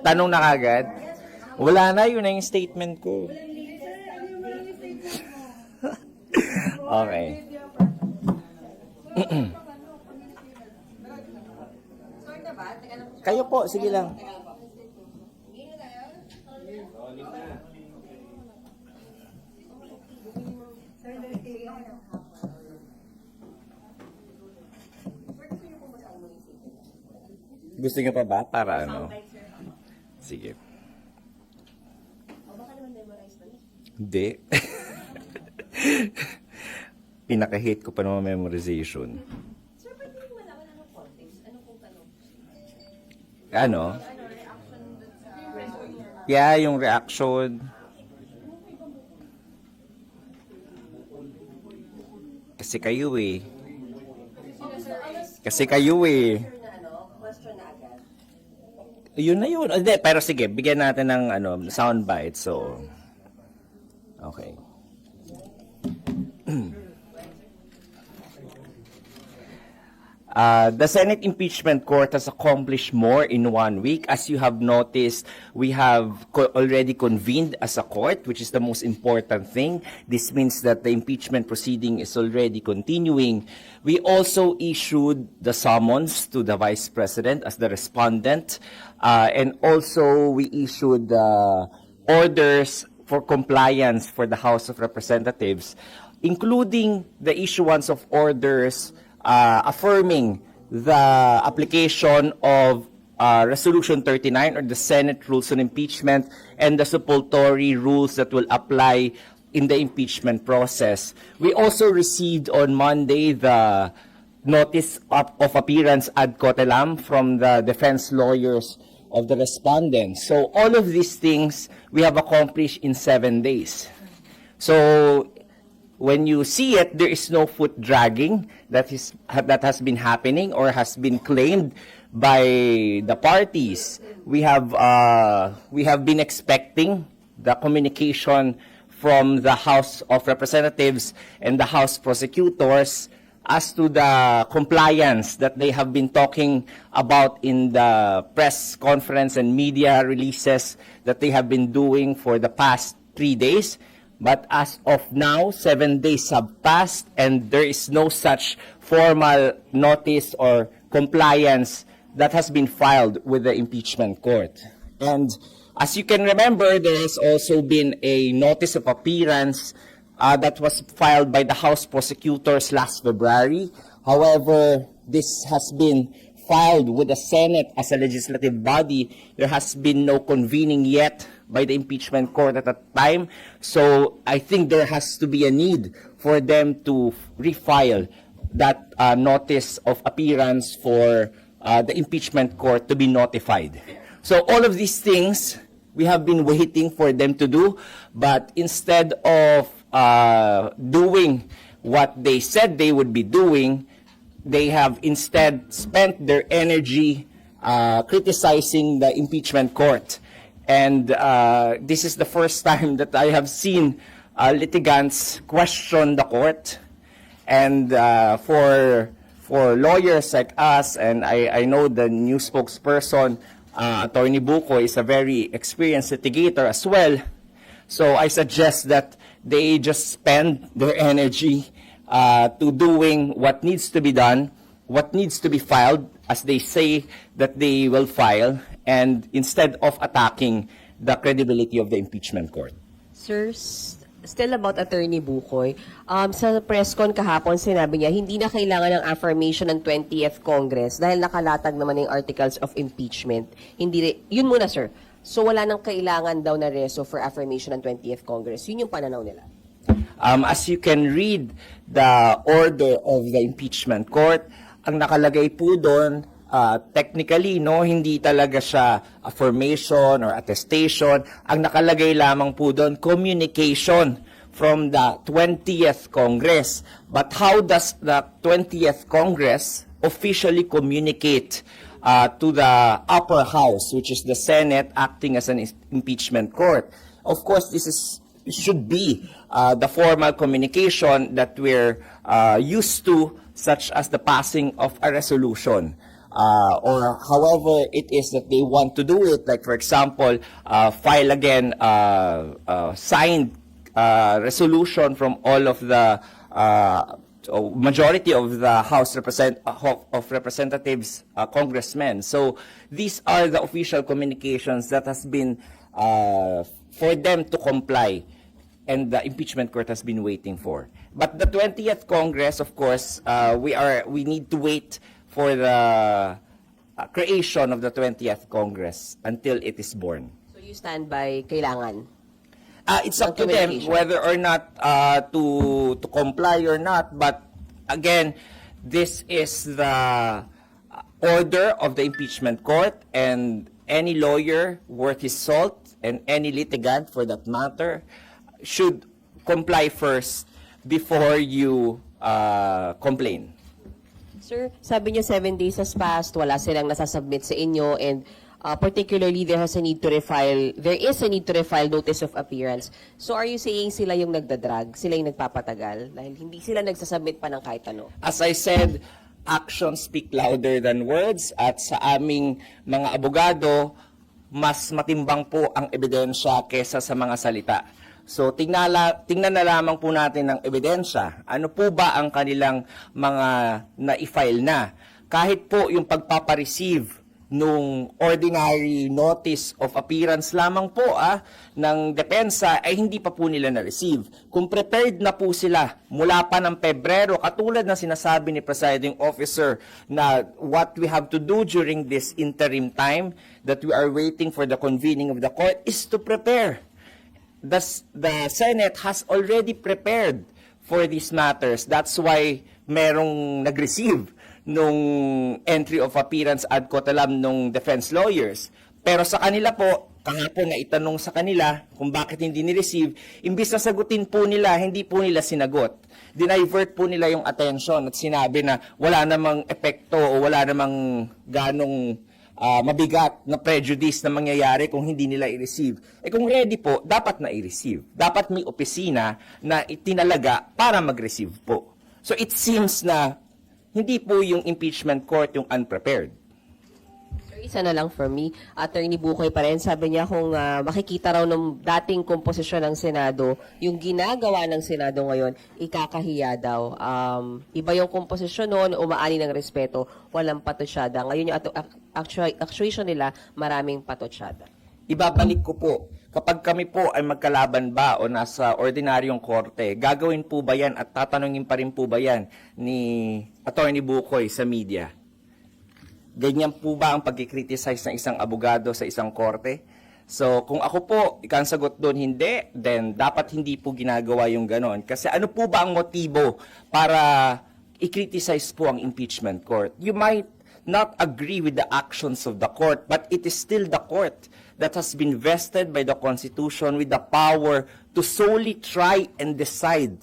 Tanong na kagad? Wala na, yun na yung statement ko. okay. Kayo po, sige lang. Gusto niyo pa ba? Para ano? Sige. Hindi. Pinaka-hate ko pa naman memorization. Sir, pwede mo malaman anong context? Ano kung tanong? Ano? Ano, reaction dun sa? Yeah, yung reaction. Kasi kayo eh. Kasi kayo eh. Sir, na ano, question na agad. Yun na yun. Hindi, pero sige, bigyan natin ng ano, soundbite. So, okay. Uh, the Senate Impeachment Court has accomplished more in one week. As you have noticed, we have co- already convened as a court, which is the most important thing. This means that the impeachment proceeding is already continuing. We also issued the summons to the Vice President as the respondent, uh, and also we issued uh, orders for compliance for the House of Representatives, including the issuance of orders uh, affirming the application of uh, Resolution 39 or the Senate Rules on Impeachment and the supplementary rules that will apply in the impeachment process. We also received on Monday the notice of, of appearance ad cotelam from the defense lawyers of the respondents. So all of these things we have accomplished in seven days. So when you see it, there is no foot dragging that is that has been happening or has been claimed by the parties. We have uh, we have been expecting the communication from the House of Representatives and the House prosecutors as to the compliance that they have been talking about in the press conference and media releases that they have been doing for the past three days. But as of now, seven days have passed and there is no such formal notice or compliance that has been filed with the impeachment court. And as you can remember, there has also been a notice of appearance uh, that was filed by the House prosecutors last February. However, this has been filed with the Senate as a legislative body. There has been no convening yet by the impeachment court at that time. So I think there has to be a need for them to refile that uh, notice of appearance for uh, the impeachment court to be notified. So all of these things we have been waiting for them to do, but instead of uh, doing what they said they would be doing, they have instead spent their energy uh, criticizing the impeachment court. And uh, this is the first time that I have seen uh, litigants question the court. And uh, for for lawyers like us, and I, I know the new spokesperson, uh, Attorney Buko, is a very experienced litigator as well. So I suggest that they just spend their energy uh, to doing what needs to be done, what needs to be filed, as they say that they will file, and instead of attacking the credibility of the impeachment court. Sir, still about Attorney Bukoy, um, sa press con kahapon, sinabi niya, hindi na kailangan ng affirmation ng 20th Congress dahil nakalatag naman yung articles of impeachment. Hindi, yun muna, sir. So, wala nang kailangan daw na reso for affirmation ng 20th Congress. Yun yung pananaw nila. Um, as you can read the order of the impeachment court, ang nakalagay po doon, uh, technically, no, hindi talaga siya affirmation or attestation. Ang nakalagay lamang po doon, communication from the 20th Congress. But how does the 20th Congress officially communicate uh, to the upper house, which is the Senate acting as an impeachment court? Of course, this is should be uh, the formal communication that we're uh, used to, such as the passing of a resolution. uh, or however it is that they want to do it. Like for example, uh, file again uh, uh, signed resolution from all of the majority of the House represent of Representatives, congressmen. So these are the official communications that has been uh, for them to comply and the impeachment court has been waiting for. But the 20th Congress, of course, uh, we are we need to wait for the uh, creation of the 20th Congress until it is born. So you stand by kailangan. Uh, it's up to them whether or not uh, to to comply or not. But again, this is the order of the impeachment court, and any lawyer worth his salt and any litigant, for that matter, should comply first before you uh, complain. Sir, sabi niyo seven days has passed, wala silang nasasubmit sa inyo, and uh, particularly there has a need to refile, there is a need to refile notice of appearance. So are you saying sila yung nagdadrag, sila yung nagpapatagal, dahil hindi sila nagsasubmit pa ng kahit ano? As I said, actions speak louder than words at sa aming mga abogado, mas matimbang po ang ebidensya kesa sa mga salita. So tingnan, tingnan na lamang po natin ang ebidensya. Ano po ba ang kanilang mga na-file na? Kahit po yung pagpapareceive nung ordinary notice of appearance lamang po ah, ng depensa ay hindi pa po nila na-receive. Kung prepared na po sila mula pa ng Pebrero, katulad ng sinasabi ni Presiding Officer na what we have to do during this interim time that we are waiting for the convening of the court is to prepare the, the Senate has already prepared for these matters. That's why merong nag-receive nung entry of appearance ad cotelam nung defense lawyers. Pero sa kanila po, kahapon na itanong sa kanila kung bakit hindi ni-receive, imbis na sagutin po nila, hindi po nila sinagot. Dinivert po nila yung attention at sinabi na wala namang epekto o wala namang ganong ah, mabigat na prejudice na mangyayari kung hindi nila i-receive. Eh kung ready po, dapat na i-receive. Dapat may opisina na itinalaga para mag-receive po. So it seems na hindi po yung impeachment court yung unprepared. Sir, isa na lang for me. Attorney Bukoy pa rin, sabi niya kung ah, makikita raw ng dating komposisyon ng Senado, yung ginagawa ng Senado ngayon, ikakahiya daw. Um, iba yung komposisyon noon, umaani ng respeto, walang patosyada. Ngayon yung atu- ac- actua- actuation nila, maraming patosyada. Ibabalik ko po, kapag kami po ay magkalaban ba o nasa ordinaryong korte, gagawin po ba yan at tatanungin pa rin po ba yan ni Attorney Bukoy sa media? Ganyan po ba ang pagkikriticize ng isang abogado sa isang korte? So, kung ako po, ikang sagot doon, hindi, then dapat hindi po ginagawa yung ganon. Kasi ano po ba ang motibo para i-criticize po ang impeachment court? You might not agree with the actions of the court, but it is still the court that has been vested by the Constitution with the power to solely try and decide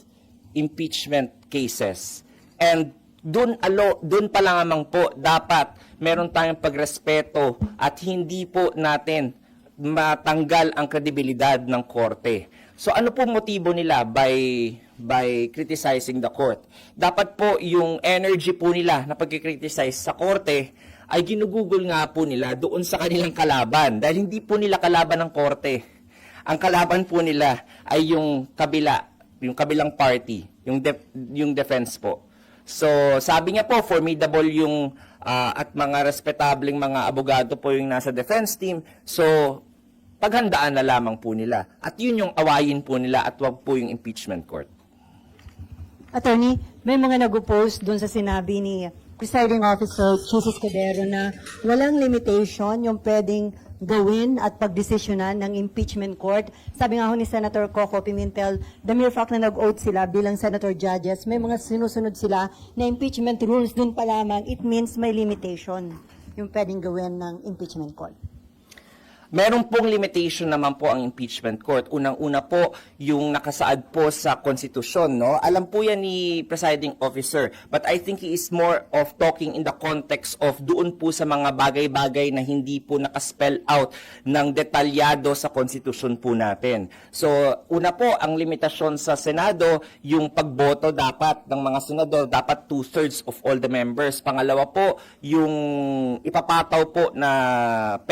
impeachment cases. And doon alo, doon pa lang namang po dapat meron tayong pagrespeto at hindi po natin matanggal ang kredibilidad ng korte. So ano po motibo nila by by criticizing the court? Dapat po yung energy po nila na pagkikriticize sa korte ay ginugugol nga po nila doon sa kanilang kalaban dahil hindi po nila kalaban ng korte. Ang kalaban po nila ay yung kabila, yung kabilang party, yung def- yung defense po. So, sabi niya po, formidable yung ah, at mga respetableng mga abogado po yung nasa defense team. So, paghandaan na lamang po nila. At yun yung awayin po nila at wag po yung impeachment court. Attorney, may mga nag-post doon sa sinabi ni Presiding Officer Jesus Cordero na walang limitation yung pwedeng gawin at pagdesisyonan ng impeachment court. Sabi nga ho ni Senator Coco Pimentel, the mere fact na nag-oath sila bilang senator judges, may mga sinusunod sila na impeachment rules doon pa lamang, it means may limitation yung pwedeng gawin ng impeachment court. Meron pong limitation naman po ang impeachment court. Unang-una po yung nakasaad po sa konstitusyon, no? Alam po yan ni presiding officer, but I think he is more of talking in the context of doon po sa mga bagay-bagay na hindi po nakaspell out ng detalyado sa konstitusyon po natin. So, una po, ang limitasyon sa Senado, yung pagboto dapat ng mga senador, dapat two-thirds of all the members. Pangalawa po, yung ipapataw po na